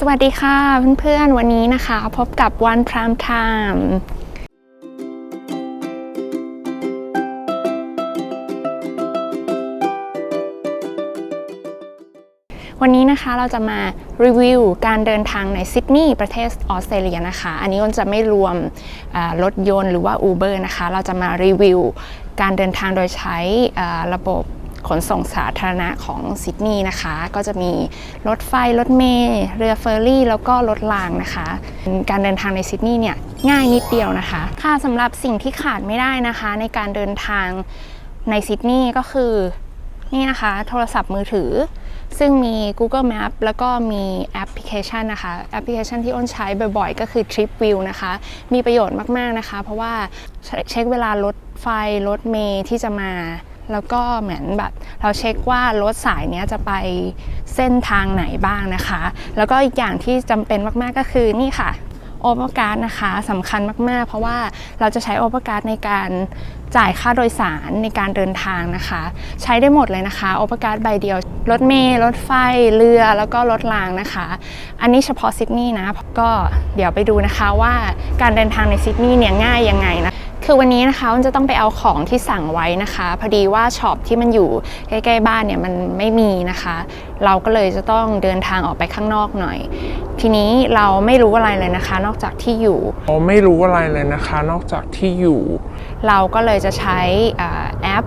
สวัสดีค่ะเพื่อนๆ วันนี้นะคะ พบกับวันพรามไทม์วันนี้นะคะเราจะมารีวิวการเดินทางในซิดนีย์ประเทศออสเตรเลียนะคะ อันนี้ก็จะไม่รวมรถยนต์หรือว่า Uber นะคะ เราจะมารีวิวการเดินทางโดยใช้ระบบ ขนส่งสาธารณะของซิดนีย์นะคะ ก็จะมีรถไฟ รถเมล์เรือเฟอร์รี่ แล้วก็รถรางนะคะ การเดินทางในซิดนีย์เนี่ยง่ายนิดเดียวนะคะ ค่ะสำหรับสิ่งที่ขาดไม่ได้นะคะ ในการเดินทางในซิดนีย์ก็คือนี่นะคะ โทรศัพท์มือถือ ซึ่งมี Google Map แล้วก็มีแอปพลิเคชันนะคะ แอปพลิเคชันที่อ้นใช้บ่อยๆ ก็คือ Trip View นะคะ มีประโยชน์มากๆนะคะ เพราะว่าเช็คเวลารถไฟรถเมล์ที่จะมา แล้วก็เหมือนแบบเราเช็คว่ารถสายนี้จะไปเส้นทางไหนบ้างนะคะ แล้วก็อีกอย่างที่จำเป็นมากๆก็คือนี่ค่ะโอเปอร์การ์ดนะคะสำคัญมาก ๆ เพราะว่าเราจะใช้โอเปอร์การ์ดในการจ่ายค่าโดยสารในการเดินทางนะคะ ใช้ได้หมดเลยนะคะโอเปอร์การ์ดใบเดียว รถเมล์รถไฟเรือแล้วก็รถรางนะคะ อันนี้เฉพาะซิดนีย์นะก็เดี๋ยวไปดูนะคะว่าการเดินทางในซิดนีย์เนี่ยง่ายยังไงนะ คือวันนี้นะคะมันจะต้องไปเอาของที่สั่งไว้นะคะ พอดีว่าช็อปที่มันอยู่ใกล้ๆบ้านเนี่ยมันไม่มีนะคะ เราก็เลยจะต้องเดินทางออกไปข้างนอกหน่อย ทีนี้เราไม่รู้อะไรเลยนะคะ นอกจากที่อยู่เราไม่รู้อะไรเลยนะคะ นอกจากที่อยู่ เราก็เลยจะใช้อ่าแอป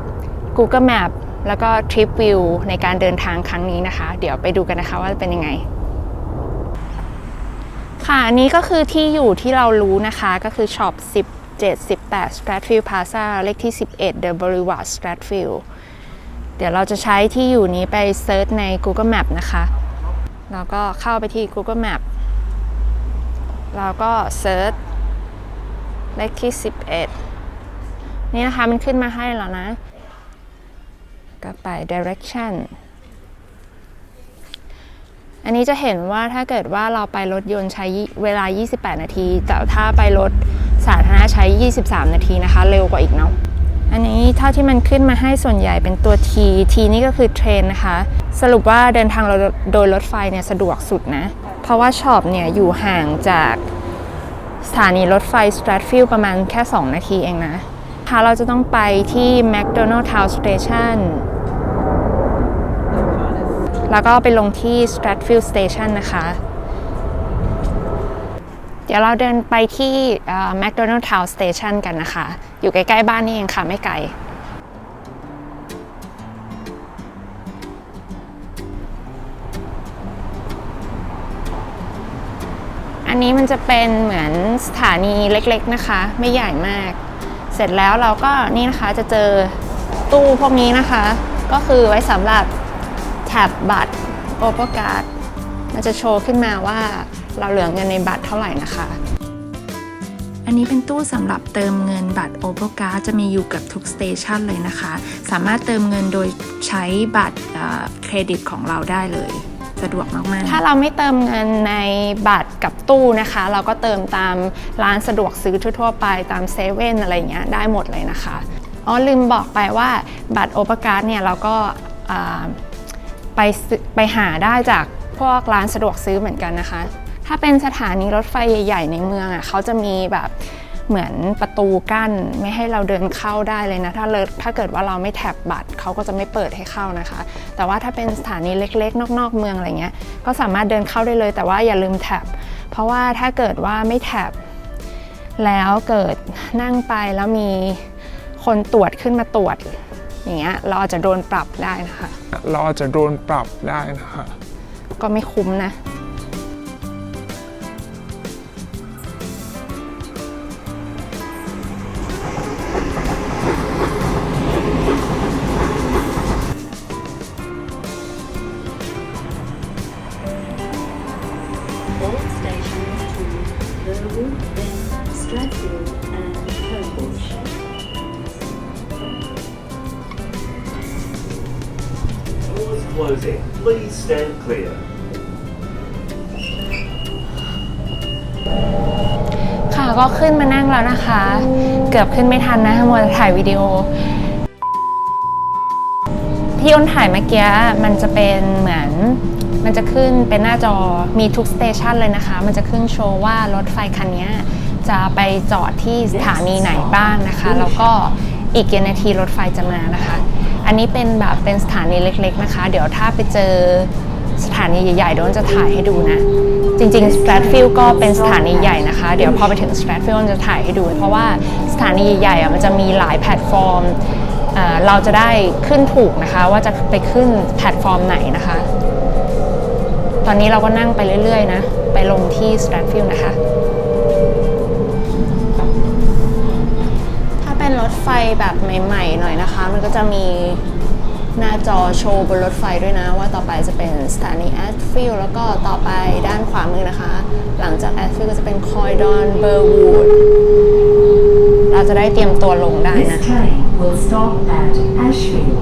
Google Map แล้วก็ Trip View ในการเดินทางครั้งนี้นะคะ เดี๋ยวไปดูกันนะคะว่าจะเป็นยังไงค่ะอันนี้ก็คือที่อยู่ที่เรารู้นะคะก็คือช็อป 17 18 Stratfield Plaza เลขที่ 11 The Boulevard Stratfield เดี๋ยวเราจะใช้ที่อยู่นี้ไปเซิร์ชใน Google Map นะคะ แล้วก็เข้าไปที่ Google Map แล้วก็เซิร์ชเลขที่ 11 นี่นะคะมันขึ้นมาให้แล้วนะ ก็ไป direction อันนี้จะเห็นว่าถ้าเกิดว่าเราไปรถยนต์ใช้เวลา 28 นาที แต่ถ้าไปรถ สาธารณะใช้ 23 นาทีนะคะ เร็วกว่าอีกเนาะอันนี้เท่าที่มันขึ้นมาให้ส่วนใหญ่เป็นตัว T T นี่ก็คือเทรนนะคะ สรุปว่าเดินทางเราโดยรถไฟเนี่ยสะดวกสุดนะ เพราะว่าช็อปเนี่ยอยู่ห่างจากสถานีรถไฟ Stratfield ประมาณแค่ 2 นาทีเองนะค่ะเราจะต้องไปที่ McDonald Town Station แล้วก็ไปลงที่ Stratfield Station นะคะ เดี๋ยวเราเดินไปที่ McDonald Town Station กันนะคะ อยู่ใกล้ๆบ้านนี่เองค่ะ ไม่ไกล อันนี้มันจะเป็นเหมือนสถานีเล็กๆนะคะ ไม่ใหญ่มาก เสร็จแล้วเราก็นี่นะคะจะเจอตู้พวกนี้นะคะ ก็คือไว้สำหรับแท็บบัตรโอเปอร์การ์ดมันจะโชว์ขึ้นมาว่า เราเหลือเงินในบัตรเท่าไหร่นะคะ อันนี้เป็นตู้สำหรับเติมเงินบัตรโอเปอร์การ์ดจะมีอยู่กับทุกสเตชันเลยนะคะ สามารถเติมเงินโดยใช้บัตรเอ่อเครดิตของเราได้เลยสะดวกมากๆ ถ้าเราไม่เติมเงินในบัตรกับตู้นะคะ เราก็เติมตามร้านสะดวกซื้อทั่วๆไปตามเซเว่นอะไรเงี้ยได้หมดเลยนะคะ อ๋อลืมบอกไปว่าบัตรโอเปอร์การ์ดเนี่ยเราก็อ่าไปซื้อไปหาได้จากพวกร้านสะดวกซื้อเหมือนกันนะคะ ถ้าเป็นสถานีรถไฟใหญ่ ๆ ในเมืองอะเขาจะมีแบบเหมือนประตูกั้นไม่ให้เราเดินเข้าได้เลยนะ ถ้าเลถ้าเกิดว่าเราไม่แท็บบัตรเขาก็จะไม่เปิดให้เข้านะคะ แต่ว่าถ้าเป็นสถานีเล็กๆ นอกๆ เมืองอะไรเงี้ยก็สามารถเดินเข้าได้เลย แต่ว่าอย่าลืมแท็บเพราะว่าถ้าเกิดว่าไม่แท็บแล้วเกิดนั่งไปแล้วมีคนตรวจขึ้นมาตรวจอย่างเงี้ยเราอาจจะโดนปรับได้นะคะ เราอาจจะโดนปรับได้นะคะ ก็ไม่คุ้มนะ กือบขึ้นไม่ทันนะมัวถ่ายวิดีโอ ที่อ้นถ่ายเมื่อกี้มันจะเป็นเหมือนมันจะขึ้นเป็นหน้าจอมีทุกสเตชันเลยนะคะ มันจะขึ้นโชว์ว่ารถไฟคันนี้จะไปจอดที่สถานีไหนบ้างนะคะ แล้วก็อีกกี่นาทีรถไฟจะมานะคะ อันนี้เป็นแบบเป็นสถานีเล็กๆนะคะ เดี๋ยวถ้าไปเจอสถานีใหญ่ๆเดี๋ยวจะถ่ายให้ดูนะ จริงๆ Stratfield ก็เป็นสถานีใหญ่นะคะ เดี๋ยวพอไปถึง Stratfield จะถ่ายให้ดู เพราะว่า ถานีใหญ่ๆมันจะมีหลายแพลตฟอร์มเอ่อเราจะได้ขึ้นถูกนะคะ ว่าจะไปขึ้นแพลตฟอร์มไหนนะคะ ตอนนี้เราก็นั่งไปเรื่อยๆนะ ไปลงที่ Stratfield นะคะ ถ้าเป็นรถไฟแบบใหม่ๆหน่อยนะคะ มันก็จะมีหน้าจอโชว์บนรถไฟด้วยนะ ว่าต่อไปจะเป็นสถานีแอดฟิลแล้วก็ต่อไปด้านขวามือนะคะ หลังจากแอดฟิลก็จะเป็นคอยดอนเบอร์วูด เราจะได้เตรียมตัวลงได้นะ This train will stop at Ashfield.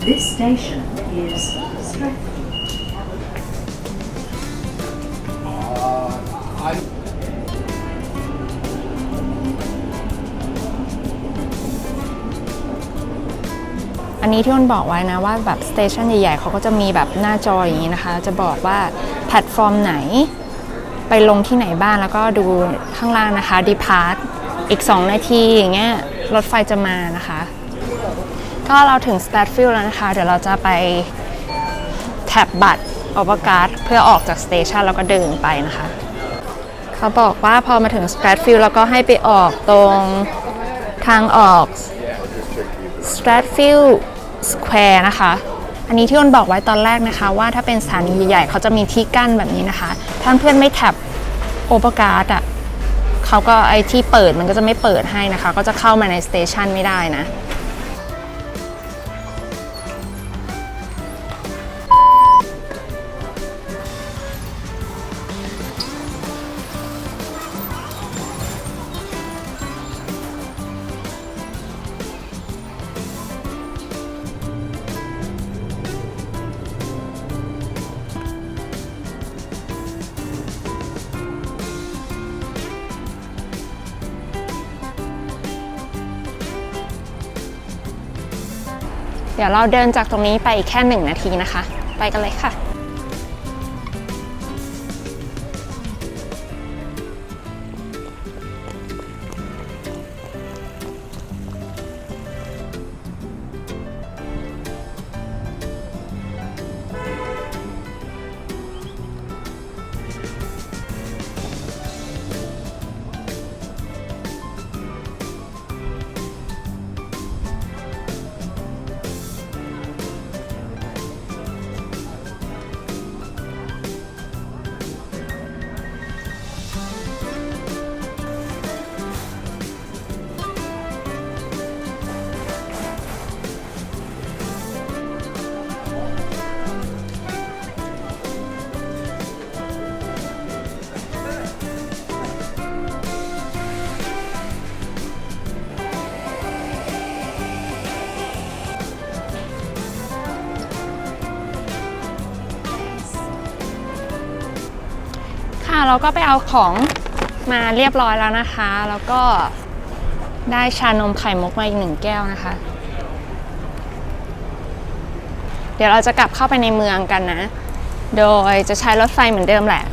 This station นี้ที่มันบอกไว้นะว่าแบบสเตชันใหญ่ๆเขาก็จะมีแบบหน้าจออย่างนี้นะคะ จะบอกว่าแพลตฟอร์มไหน ไปลงที่ไหนบ้างแล้วก็ดูข้างล่างนะคะ depart อีก 2 นาทีอย่างเงี้ยรถไฟจะมานะคะ ก็เราถึง Stratfield แล้วนะคะ เดี๋ยวเราจะไปแท็บบัตรอวกาศเพื่อออกจากสเตชันแล้วก็เดินไปนะคะ เขาบอกว่าพอมาถึง Stratfield แล้วก็ให้ไปออกตรงทางออก Stratfield สแควร์นะคะ อันนี้ที่อ้นบอกไว้ตอนแรกนะคะ ว่าถ้าเป็นสถานีใหญ่ๆเขาจะมีที่กั้นแบบนี้นะคะ ถ้าเพื่อนไม่แท็บโอเปอร์การ์ดอะเขาก็ไอที่เปิดมันก็จะไม่เปิดให้นะคะ ก็จะเข้ามาในสเตชันไม่ได้นะ ดี๋ยวเราเดินจากตรงนี้ไปแค่หนึ่งนาทีนะคะ ไปกันเลยค่ะ เราก็ไปเอาของมาเรียบร้อยแล้วนะคะ แล้วก็ได้ชานมไข่มุกมาอีกหนึ่งแก้วนะคะ เดี๋ยวเราจะกลับเข้าไปในเมืองกันนะ โดยจะใช้รถไฟเหมือนเดิมแหละ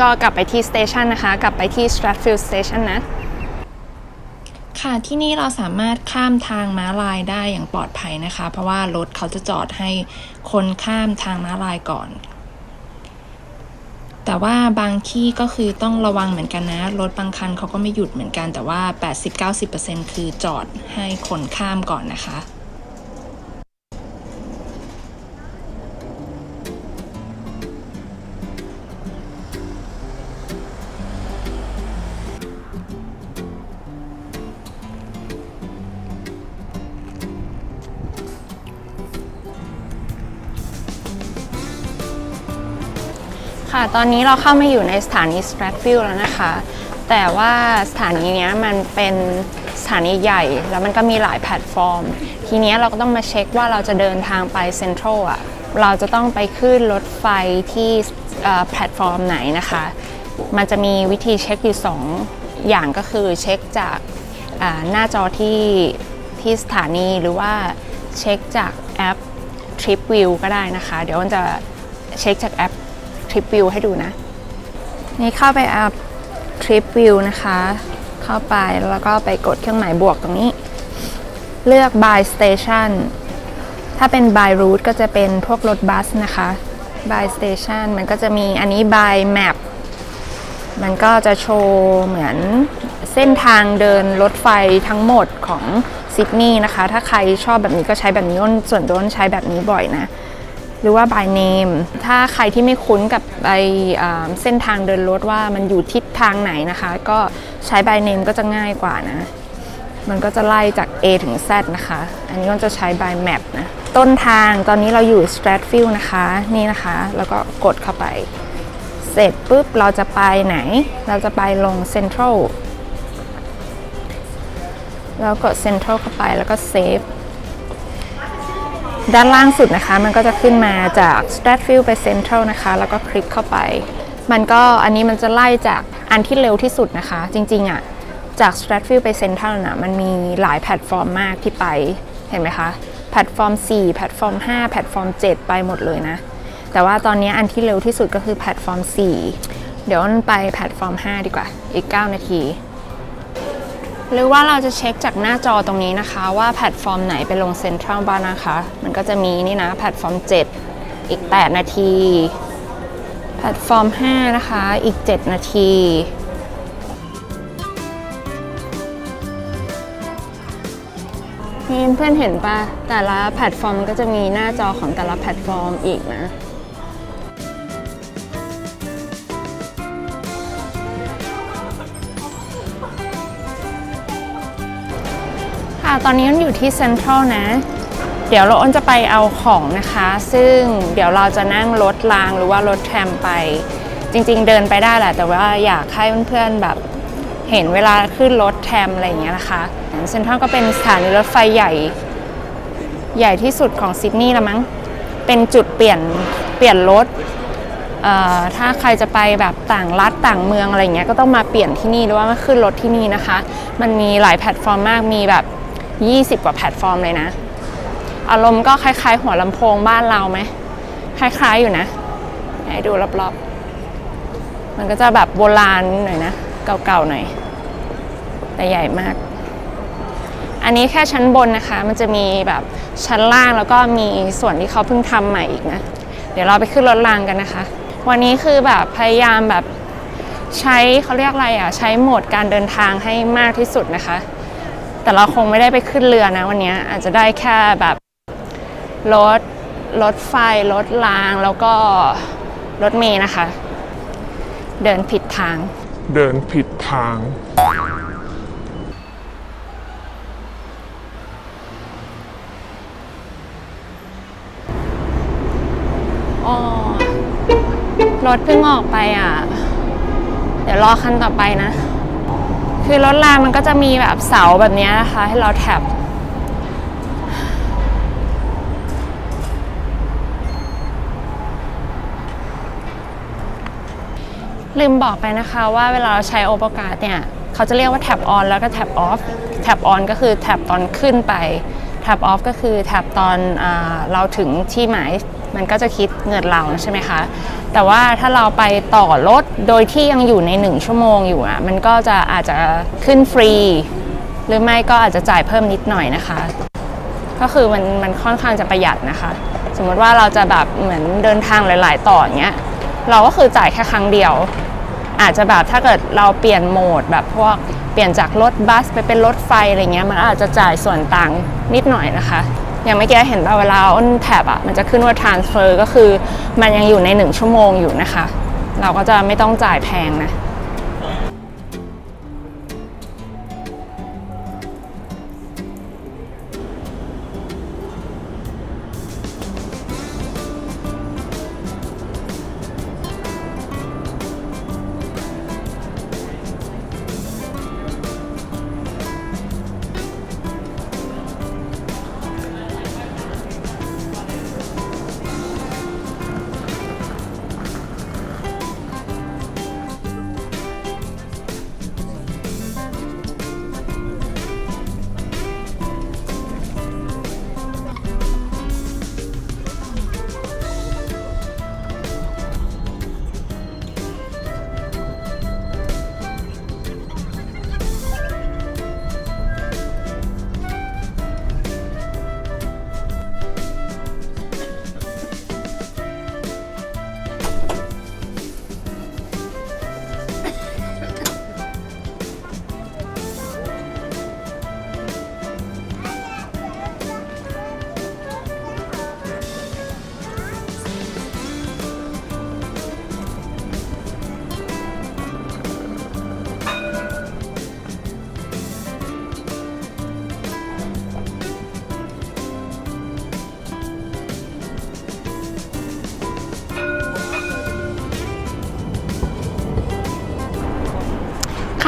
ก็กลับไปที่สเตชันนะคะ กลับไปที่ Stratfield Station นะ ค่ะที่นี่เราสามารถข้ามทางม้าลายได้อย่างปลอดภัยนะคะ เพราะว่ารถเขาจะจอดให้คนข้ามทางม้าลายก่อน แต่ว่าบางที่ก็คือต้องระวังเหมือนกันนะ รถบางคันเขาก็ไม่หยุดเหมือนกันแต่ว่า 80-90%คือจอดให้คนข้ามก่อนนะคะ ค่ะ ตอนนี้เราเข้ามาอยู่ในสถานี Stratfield แล้วนะคะ แต่ว่าสถานีนี้มันเป็นสถานีใหญ่ แล้วมันก็มีหลายแพลตฟอร์ม ทีนี้เราก็ต้องมาเช็คว่าเราจะเดินทางไปเซ็นทรัลอะ เราจะต้องไปขึ้นรถไฟที่แพลตฟอร์มไหนนะคะ มันจะมีวิธีเช็คอยู่ 2 อย่างก็คือเช็คจากหน้าจอที่ที่สถานีหรือว่าเช็คจากแอป TripView ก็ได้นะคะ เดี๋ยวมันจะเช็คจากแอป TripView ให้ดูนะ นี่เข้าไปแอป TripView นะคะ เข้าไปแล้วก็ไปกดเครื่องหมายบวกตรงนี้ เลือก by station ถ้าเป็น by route ก็จะเป็นพวกรถบัสนะคะ by station มันก็จะมีอันนี้ by map มันก็จะโชว์เหมือนเส้นทางเดินรถไฟทั้งหมดของซิดนีย์นะคะ ถ้าใครชอบแบบนี้ก็ใช้แบบนี้อ้นส่วนตัวอ้นใช้แบบนี้บ่อยนะ หรือว่า by name ถ้าใครที่ไม่คุ้นกับไอเส้นทางเดินรถว่ามันอยู่ทิศทางไหนนะคะ ก็ใช้ by name ก็จะง่ายกว่านะ มันก็จะไล่จาก A ถึง Z นะคะ อันนี้ก็จะใช้ by map นะ ต้นทางตอนนี้เราอยู่ Stratfield นะคะ นี่นะคะ แล้วก็กดเข้าไป เสร็จปุ๊บเราจะไปไหน เราจะไปลง Central แล้วกด Central เข้าไปแล้วก็ Save ด้านล่างสุดนะคะ มันก็จะขึ้นมาจาก Stratfield ไป Central นะคะ แล้วก็คลิกเข้าไป มันก็อันนี้มันจะไล่จากอันที่เร็วที่สุดนะคะ จริงๆอะจาก Stratfield ไป Central น่ะมันมีหลายแพลตฟอร์มมากที่ไปเห็นไหมคะ แพลตฟอร์ม 4 แพลตฟอร์ม 5 แพลตฟอร์ม 7 ไปหมดเลยนะ แต่ว่าตอนนี้อันที่เร็วที่สุดก็คือแพลตฟอร์ม 4 เดี๋ยวไปแพลตฟอร์ม 5 ดีกว่าอีก 9 นาที หรือว่าเราจะเช็คจากหน้าจอตรงนี้นะคะว่าแพลตฟอร์มไหนไปลงเซ็นทรัลบ้างนะคะ มันก็จะมีนี่นะแพลตฟอร์ม 7 อีก 8 นาที แพลตฟอร์ม 5 นะคะอีก 7 นาทีนี่เพื่อนเห็นปะแต่ละแพลตฟอร์มก็จะมีหน้าจอของแต่ละแพลตฟอร์มอีกนะ ค่ะ ตอนนี้อ้นอยู่ที่เซ็นทรัลนะ เดี๋ยวเราอ้นจะไปเอาของนะคะ ซึ่งเดี๋ยวเราจะนั่งรถรางหรือว่ารถแทรมไป จริง ๆ เดินไปได้แหละ แต่ว่าอยากให้เพื่อนๆแบบเห็นเวลาขึ้นรถแทรมอะไรอย่างเงี้ยนะคะ เซ็นทรัลก็เป็นสถานีรถไฟใหญ่ ใหญ่ที่สุดของซิดนีย์ละมั้ง เป็นจุดเปลี่ยนเปลี่ยนรถถ้าใครจะไปแบบต่างรัฐต่างเมืองอะไรเงี้ยก็ต้องมาเปลี่ยนที่นี่หรือว่ามาขึ้นรถที่นี่นะคะ มันมีหลายแพลตฟอร์มมากมีแบบ 20 กว่าแพลตฟอร์มเลยนะ อารมณ์ก็คล้ายๆ หัวลำโพงบ้านเราไหม คล้ายๆอยู่นะ ให้ดูรอบๆ มันก็จะแบบโบราณหน่อยนะ เก่าๆหน่อย แต่ใหญ่มาก อันนี้แค่ชั้นบนนะคะ มันจะมีแบบชั้นล่างแล้วก็มีส่วนที่เขาเพิ่งทำใหม่อีกนะ เดี๋ยวเราไปขึ้นรถรางกันนะคะ วันนี้คือแบบพยายามแบบใช้เขาเรียกอะไรอะ ใช้โหมดการเดินทางให้มากที่สุดนะคะ แต่เราคงไม่ได้ไปขึ้นเรือนะวันนี้อาจจะได้แค่แบบรถรถไฟรถรางแล้วก็รถเมย์นะคะ เดินผิดทาง เดินผิดทาง อ๋อ รถเพิ่งออกไปอะ เดี๋ยวรอคันต่อไปนะ คือรถรางมันก็จะมีแบบเสาแบบนี้นะคะ ให้เราแท็บลืมบอกไปนะคะว่าเวลาเราใช้โอเปอร์การ์ดเนี่ย เขาจะเรียกว่าแท็บออนแล้วก็แท็บออฟแท็บออนก็คือแท็บตอนขึ้นไปแท็บออฟก็คือแท็บตอนอเราถึงที่หมาย มันก็จะคิดเงินเราใช่ไหมคะ แต่ว่าถ้าเราไปต่อรถโดยที่ยังอยู่ใน 1 ชั่วโมงอยู่อะ มันก็จะอาจจะขึ้นฟรี หรือไม่ก็อาจจะจ่ายเพิ่มนิดหน่อยนะคะ ก็คือมันมันค่อนข้างจะประหยัดนะคะ สมมติว่าเราจะแบบเหมือนเดินทางหลาย ๆ ต่ออย่างเงี้ย เราก็คือจ่ายแค่ครั้งเดียว อาจจะแบบถ้าเกิดเราเปลี่ยนโหมดแบบพวกเปลี่ยนจากรถบัสไปเป็นรถไฟอะไรเงี้ย มันอาจจะจ่ายส่วนต่างนิดหน่อยนะคะ อย่างเมื่อกี้เห็นว่าเวลาอ้นแท็บอะมันจะขึ้นว่า transfer ก็คือมันยังอยู่ใน 1 ชั่วโมงอยู่นะคะ เราก็จะไม่ต้องจ่ายแพงนะ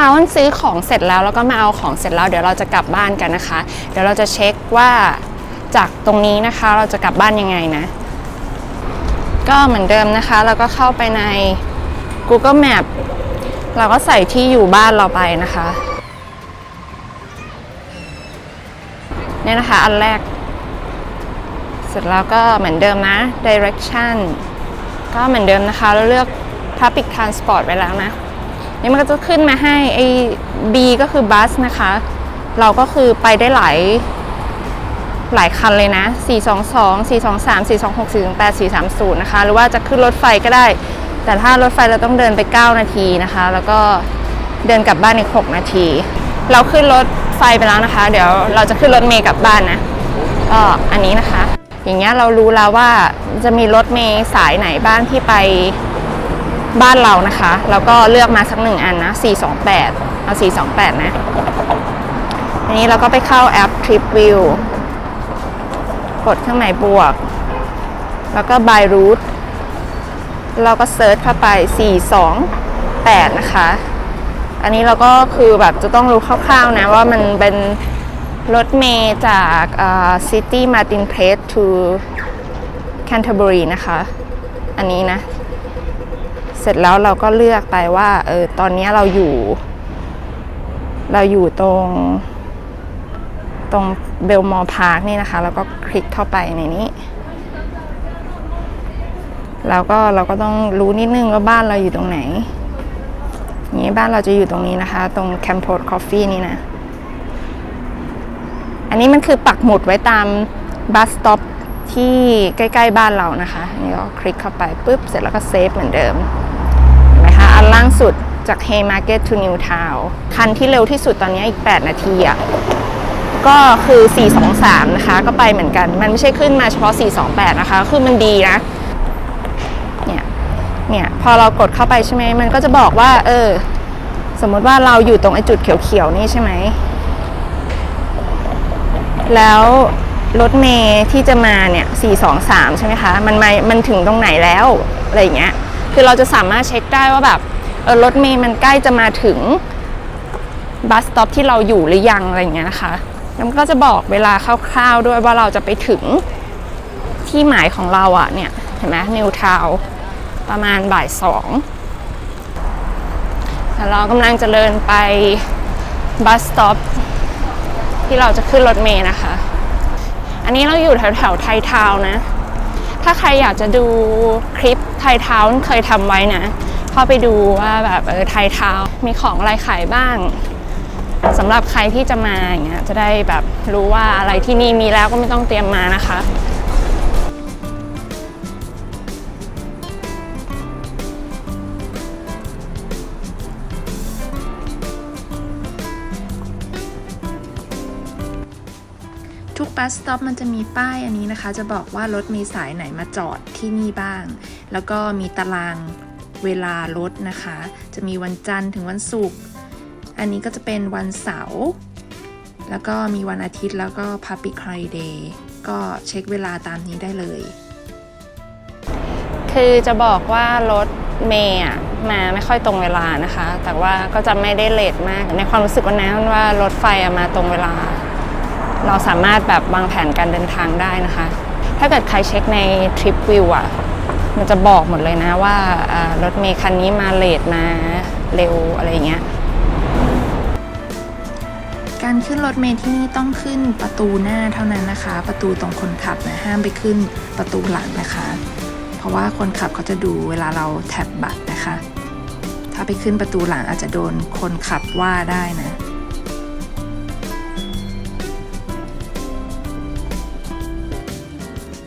คะวันซื้อของเสร็จแล้วแล้วก็มาเอาของเสร็จแล้วเดี๋ยวเราจะกลับบ้านกันนะคะ เดี๋ยวเราจะเช็คว่าจากตรงนี้นะคะเราจะกลับบ้านยังไงนะ ก็เหมือนเดิมนะคะ เราก็เข้าไปใน Google Map เราก็ใส่ที่อยู่บ้านเราไปนะคะเนี่ยนะคะ อันแรก เสร็จแล้วก็เหมือนเดิมนะ direction ก็เหมือนเดิมนะคะ เราเลือก public transport ไปแล้วนะ นี่มันก็จะขึ้นมาให้ไอ้ B ก็คือบัสนะคะ เราก็คือไปได้หลายหลายคันเลยนะ 422 423 426 428 430 นะคะ หรือว่าจะขึ้นรถไฟก็ได้ แต่ถ้ารถไฟเราต้องเดินไป 9 นาทีนะคะ แล้วก็เดินกลับบ้านอีก 6 นาที เราขึ้นรถไฟไปแล้วนะคะ เดี๋ยวเราจะขึ้นรถเมย์กลับบ้านนะ ก็อันนี้นะคะ อย่างเงี้ยเรารู้แล้วว่าจะมีรถเมย์สายไหนบ้างที่ไป บ้านเรานะคะ แล้วก็เลือกมาสักหนึ่งอันนะ428 เอา 428 นะอันนี้เราก็ไปเข้าแอป Trip View กดเครื่องหมายบวก แล้วก็ by route เราก็เซิร์ชเข้าไป 428 นะคะ อันนี้เราก็คือแบบจะต้องรู้คร่าวๆนะ ว่ามันเป็นรถเมย์จากอ่อ City Martin Place to Canterbury นะคะ อันนี้นะ เสร็จแล้วเราก็เลือกไปว่าเออตอนนี้เราอยู่ เราอยู่ตรง ตรงเบลมอพาร์คนี่นะคะ แล้วก็คลิกเข้าไปในนี้ แล้วก็เราก็ต้องรู้นิดนึงว่าบ้านเราอยู่ตรงไหนนี้บ้านเราจะอยู่ตรงนี้นะคะ ตรงแคมโพดคอฟฟี่นี่นะ อันนี้มันคือปักหมุดไว้ตามบัสสต็อป ที่ใกล้ๆบ้านเรานะคะนี่ก็คลิกเข้าไปปุ๊บ เสร็จแล้วก็เซฟเหมือนเดิมเห็นไหมคะอันล่างสุดจาก Haymarket to New Town คันที่เร็วที่สุดตอนนี้อีก 8 นาทีอะก็คือ 423 นะคะ ก็ไปเหมือนกัน มันไม่ใช่ขึ้นมาเฉพาะ 428 นะคะ คือมันดีนะ เนี่ย เนี่ย พอเรากดเข้าไปใช่ไหม มันก็จะบอกว่า เออ สมมติว่าเราอยู่ตรงไอ้จุดเขียวๆ นี่ใช่ไหม แล้ว รถเมย์ที่จะมาเนี่ย423ใช่ไหมคะ มันมามันถึงตรงไหนแล้วอะไรอย่างเงี้ย คือเราจะสามารถเช็คได้ว่าแบบเออรถเมย์มันใกล้จะมาถึงบัสสต็อปที่เราอยู่หรือยังอะไรอย่างเงี้ยนะคะแล้วมันก็จะบอกเวลาคร่าวๆด้วยว่าเราจะไปถึงที่หมายของเราอะเนี่ยเห็นไหมนิวทาวประมาณบ่ายสองแต่เรากำลังจะเดินไปบัสสต็อปที่เราจะขึ้นรถเมล์นะคะ อันนี้เราอยู่แถวแถวไทยทาวน์นะถ้าใครอยากจะดูคลิปไทยทาวน์เคยทำไว้นะเข้าไปดูว่าแบบเออไทยทาวน์มีของอะไรขายบ้างสำหรับใครที่จะมาอย่างเงี้ยจะได้แบบรู้ว่าอะไรที่นี่มีแล้วก็ไม่ต้องเตรียมมานะคะ บัสสต็อปมันจะมีป้ายอันนี้นะคะ จะบอกว่ารถมีสายไหนมาจอดที่นี่บ้าง แล้วก็มีตารางเวลารถนะคะ จะมีวันจันทร์ถึงวันศุกร์อันนี้ก็จะเป็นวันเสาร์แล้วก็มีวันอาทิตย์แล้วก็ Public Holiday ก็เช็คเวลาตามนี้ได้เลย คือจะบอกว่ารถเมย์อมาไม่ค่อยตรงเวลานะคะ แต่ว่าก็จะไม่ได้เลทมาก ในความรู้สึกวันนั้นว่ารถไฟมาตรงเวลา เราสามารถแบบวางแผนการเดินทางได้นะคะ ถ้าเกิดใครเช็คใน Trip View อะมันจะบอกหมดเลยนะว่ารถเมย์คันนี้มาเลทมาเร็วอะไรเงี้ย การขึ้นรถเมล์ที่นี่ต้องขึ้นประตูหน้าเท่านั้นนะคะ ประตูตรงคนขับนะห้ามไปขึ้นประตูหลังนะคะ เพราะว่าคนขับเขาจะดูเวลาเราแท็บบัตรนะคะ ถ้าไปขึ้นประตูหลังอาจจะโดนคนขับว่าได้นะ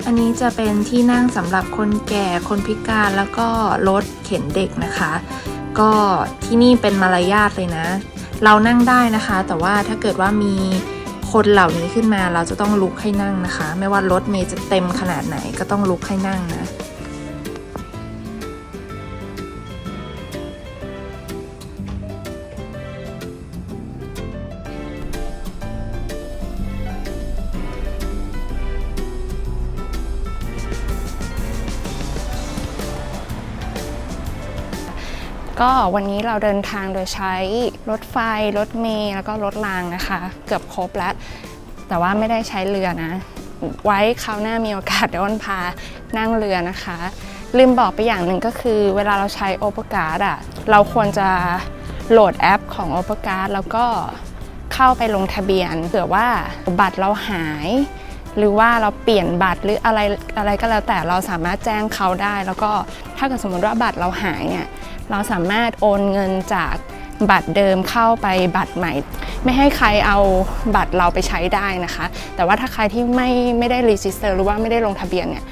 อันนี้จะเป็นที่นั่งสำหรับคนแก่คนพิการแล้วก็รถเข็นเด็กนะคะ ก็ที่นี่เป็นมารยาทเลยนะ เรานั่งได้นะคะ แต่ว่าถ้าเกิดว่ามีคนเหล่านี้ขึ้นมาเราจะต้องลุกให้นั่งนะคะ ไม่ว่ารถเมย์จะเต็มขนาดไหนก็ต้องลุกให้นั่งนะ ก็วันนี้เราเดินทางโดยใช้รถไฟ รถเมล์แล้วก็รถรางนะคะ เกือบครบแล้ว แต่ว่าไม่ได้ใช้เรือนะ ไว้คราวหน้ามีโอกาสเดี๋ยวอ้นพานั่งเรือนะคะ ลืมบอกไปอย่างหนึ่งก็คือ เวลาเราใช้ o p e r c a r d อะเราควรจะโหลดแอปของ o p e r c a r d แล้วก็เข้าไปลงทะเบียนเผื่อว่าบัตรเราหายหรือว่าเราเปลี่ยนบัตรหรืออะไรอะไรก็แล้วแต่เราสามารถแจ้งเขาได้ แล้วก็ถ้าเกิดสมมติว่าบัตรเราหายเนี่ย เราสามารถโอนเงินจากบัตรเดิมเข้าไปบัตรใหม่ ไม่ให้ใครเอาบัตรเราไปใช้ได้นะคะ แต่ว่าถ้าใครที่ไม่ไม่ได้รีจิสเตอร์หรือว่าไม่ได้ลงทะเบียนเนี่ย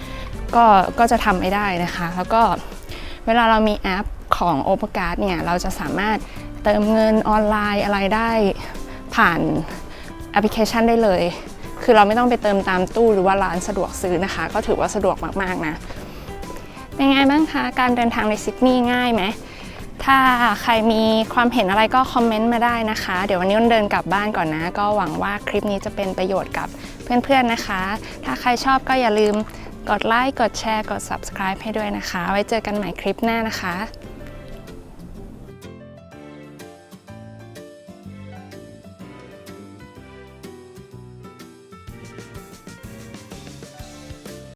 ก็ก็จะทำไม่ได้นะคะ แล้วก็เวลาเรามีแอปของ o p e r c a r d เนี่ยเราจะสามารถเติมเงินออนไลน์อะไรได้ผ่านแอปพลิเคชันได้เลย คือเราไม่ต้องไปเติมตามตู้หรือว่าร้านสะดวกซื้อนะคะ ก็ถือว่าสะดวกมาก ๆ นะ เป็นไงบ้างคะ การเดินทางในซิดนีย์ง่ายไหม ถ้าใครมีความเห็นอะไรก็คอมเมนต์มาได้นะคะ เดี๋ยววันนี้อ้นเดินกลับบ้านก่อนนะ ก็หวังว่าคลิปนี้จะเป็นประโยชน์กับเพื่อนๆนะคะ ถ้าใครชอบก็อย่าลืมกดไลค์ กดแชร์ กด subscribe ให้ด้วยนะคะ ไว้เจอกันใหม่คลิปหน้านะคะ